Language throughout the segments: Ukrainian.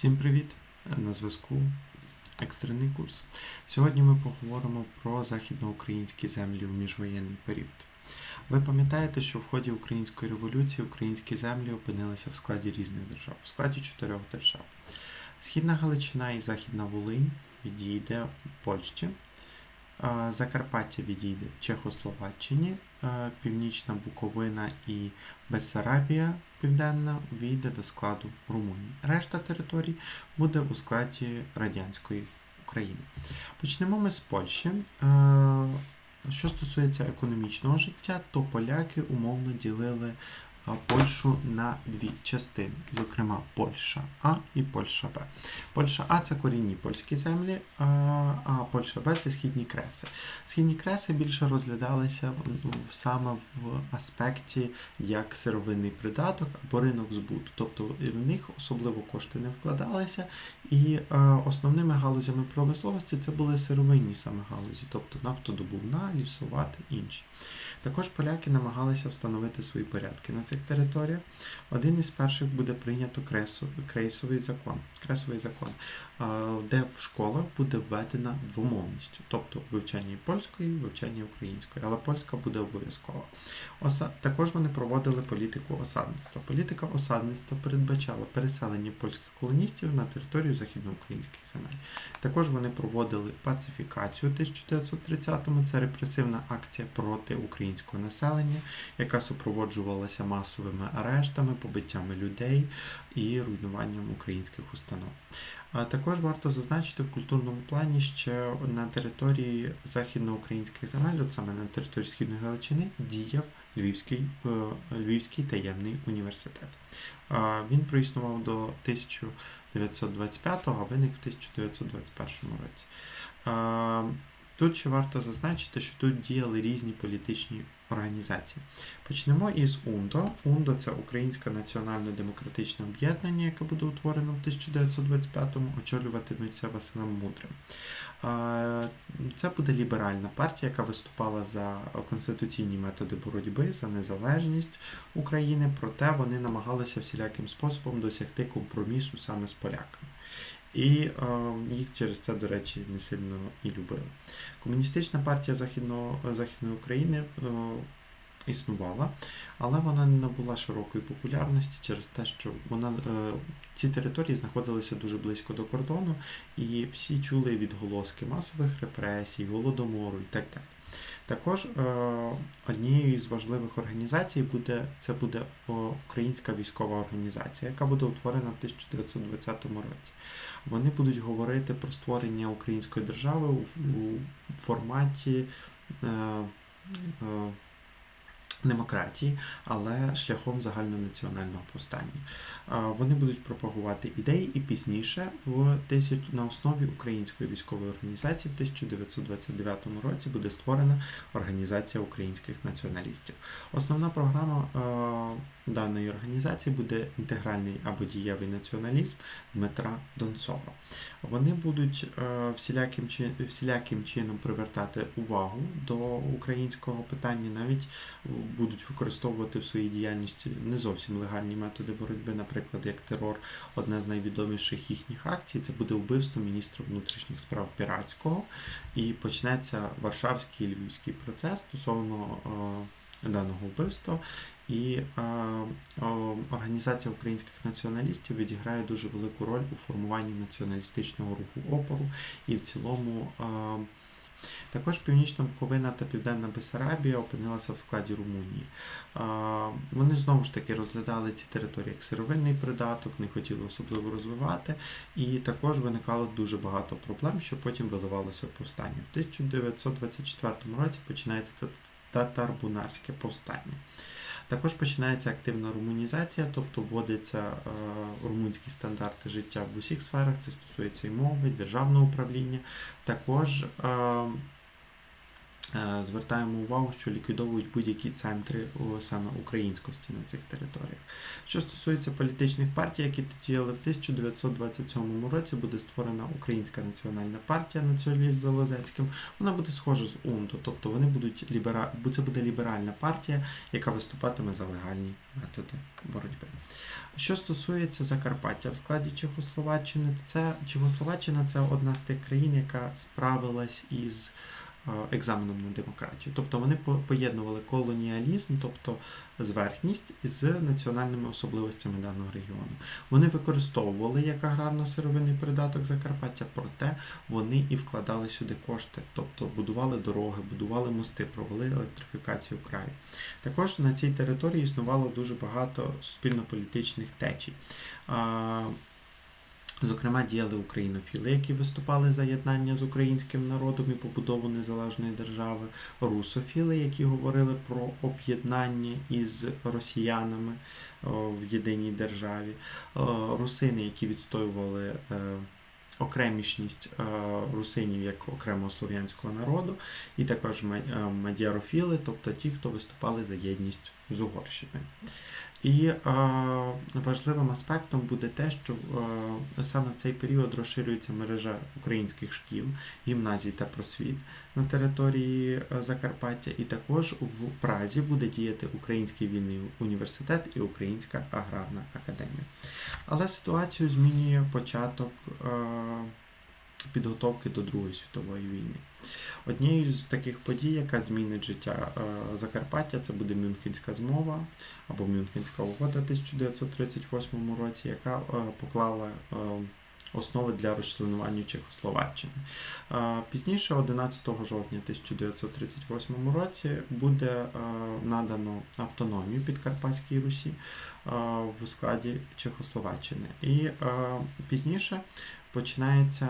Всім привіт! На зв'язку екстрений курс. Сьогодні ми поговоримо про західноукраїнські землі в міжвоєнний період. Ви пам'ятаєте, що в ході української революції українські землі опинилися в складі різних держав, в складі чотирьох держав. Східна Галичина і Західна Волинь відійде Польщі, Закарпаття відійде Чехословаччині, Північна Буковина і Бессарабія Південна війде до складу Румунії. Решта територій буде у складі радянської України. Почнемо ми з Польщі. Е, Що стосується економічного життя, то поляки умовно ділили Польщу на дві частини, зокрема Польща А і Польща Б. Польща А це корінні польські землі, а Польща Б це східні креси. Східні креси більше розглядалися саме в аспекті як сировинний придаток або ринок збуту. Тобто в них особливо кошти не вкладалися, і основними галузями промисловості це були сировинні саме галузі, тобто нафтодобувна, лісова та інші. Також поляки намагалися встановити свої порядки на цих територіях. Один із перших буде прийнято крейсовий закон, кресовий закон, де в школах буде введена двомовність, тобто вивчання польської, вивчання української, але польська буде обов'язкова. Також вони проводили політику осадництва. Політика осадництва передбачала переселення польських колоністів на територію західноукраїнських земель. Також вони проводили пацифікацію у 1930-му. Це репресивна акція проти українського населення, яка супроводжувалася масовими арештами, побиттями людей і руйнуванням українських установ. А також варто зазначити в культурному плані, що на території західноукраїнських земель, от саме на території Східної Галичини, діяв Львівський, е, Львівський таємний університет. Він проіснував до 1925-го, а виник в 1921 році. Тут ще варто зазначити, що тут діяли різні політичні організації. Почнемо із УНДО. УНДО це Українське національно-демократичне об'єднання, яке буде утворено в 1925-му, очолюватиметься Василем Мудрим. Це буде ліберальна партія, яка виступала за конституційні методи боротьби за незалежність України, проте вони намагалися всіляким способом досягти компромісу саме з поляками. І е, їх через це, до речі, не сильно і любили. Комуністична партія Західного, Західної України е, існувала, але вона не набула широкої популярності через те, що вона, е, ці території знаходилися дуже близько до кордону, і всі чули відголоски масових репресій, голодомору і так далі. Також е, однією із важливих організацій буде це буде Українська військова організація, яка буде утворена в 1920 році. Вони будуть говорити про створення української держави у, форматі е, демократії, але шляхом загальнонаціонального повстання. Вони будуть пропагувати ідеї і пізніше в тисяч... на основі української військової організації в 1929 році буде створена Організація українських націоналістів. Основна програма даної організації буде інтегральний або дієвий націоналізм Дмитра Донцова. Вони будуть е, всіляким, всіляким чином привертати увагу до українського питання, навіть будуть використовувати в своїй діяльності не зовсім легальні методи боротьби, наприклад, як терор. Одна з найвідоміших їхніх акцій це буде вбивство міністра внутрішніх справ Піратського, і почнеться Варшавський і Львівський процес стосовно е, даного вбивства. І е, е, Організація українських націоналістів відіграє дуже велику роль у формуванні націоналістичного руху опору і в цілому. Е, також Північна Буковина та Південна Бесарабія опинилася в складі Румунії. Вони знову ж таки розглядали ці території як сировинний придаток, не хотіли особливо розвивати, і також виникало дуже багато проблем, що потім виливалося в повстання. В 1924 році починається татарбунарське повстання. Також починається активна румунізація, тобто вводяться е, румунські стандарти життя в усіх сферах, це стосується і мови, державного управління. Також Е, Звертаємо увагу, що ліквідовують будь-які центри саме українськості на цих територіях. Що стосується політичних партій, які діяли в 1927 році, буде створена Українська національна партія на чолі з Залозецьким. Вона буде схожа з УНДО, тобто вони будуть лібера... це буде ліберальна партія, яка виступатиме за легальні методи боротьби. Що стосується Закарпаття в складі Чехословаччини, це Чехословаччина це одна з тих країн, яка справилась із е, екзаменом на демократію. Тобто вони по- поєднували колоніалізм, тобто зверхність з національними особливостями даного регіону. Вони використовували як аграрно-сировинний придаток Закарпаття, проте вони і вкладали сюди кошти, тобто будували дороги, будували мости, провели електрифікацію краю. Також на цій території існувало дуже багато суспільно-політичних течій. Зокрема, діяли українофіли, які виступали за єднання з українським народом і побудову незалежної держави, русофіли, які говорили про об'єднання із росіянами в єдиній державі, русини, які відстоювали е, окремішність е, русинів як окремого слов'янського народу, і також е, мадярофіли, тобто ті, хто виступали за єдність з Угорщиною. І е, важливим аспектом буде те, що е, саме в цей період розширюється мережа українських шкіл, гімназій та просвіт на території е, Закарпаття, і також в Празі буде діяти Український вільний університет і Українська аграрна академія. Але ситуацію змінює початок підготовки до Другої світової війни. Однією з таких подій, яка змінить життя е, Закарпаття, це буде Мюнхенська змова або Мюнхенська угода 1938 році, яка е, поклала е, основи для розчленування Чехословаччини. Е, Пізніше, 11 жовтня 1938 році, буде е, надано автономію Підкарпатській Русі е, в складі Чехословаччини. І е, пізніше починаються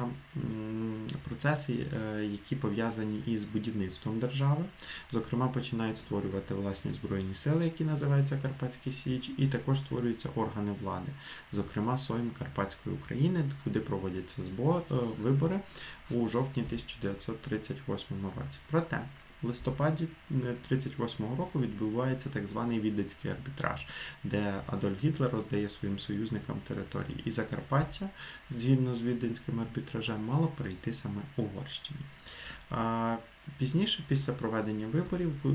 процеси, е, які пов'язані із будівництвом держави. Зокрема, починають створювати власні збройні сили, які називаються Карпатські Січ, і також створюються органи влади, зокрема Сойм Карпатської України, куди проводяться збо- е, вибори у жовтні 1938 році. Проте в листопаді 1938 року відбувається так званий Віденський арбітраж, де Адольф Гітлер роздає своїм союзникам території. І Закарпаття, згідно з відденським арбітражем, мало перейти саме Угорщині. Пізніше, після проведення виборів е,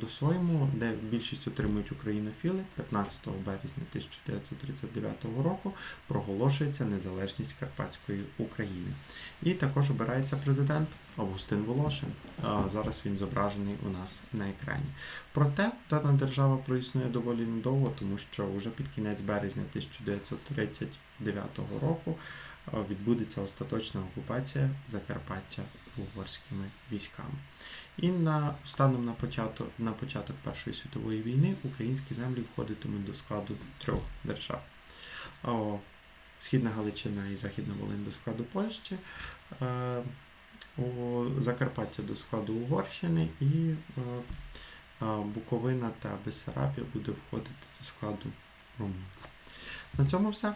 до Сойму, де більшість отримують українофіли, 15 березня 1939 року проголошується незалежність Карпатської України. І також обирається президент Августин Волошин. Зараз він зображений у нас на екрані. Проте дана держава проіснує доволі недовго, тому що вже під кінець березня 1939 року відбудеться остаточна окупація Закарпаття угорськими військами. І на станом на початок на початок Першої світової війни українські землі входитимуть до складу трьох держав. Східна Галичина і Західна Волинь до складу Польщі, е, Закарпаття до складу Угорщини і е, е, Буковина та Бессарабія буде входити до складу Румунії. На цьому все.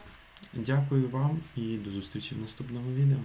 Дякую вам і до зустрічі в наступному відео.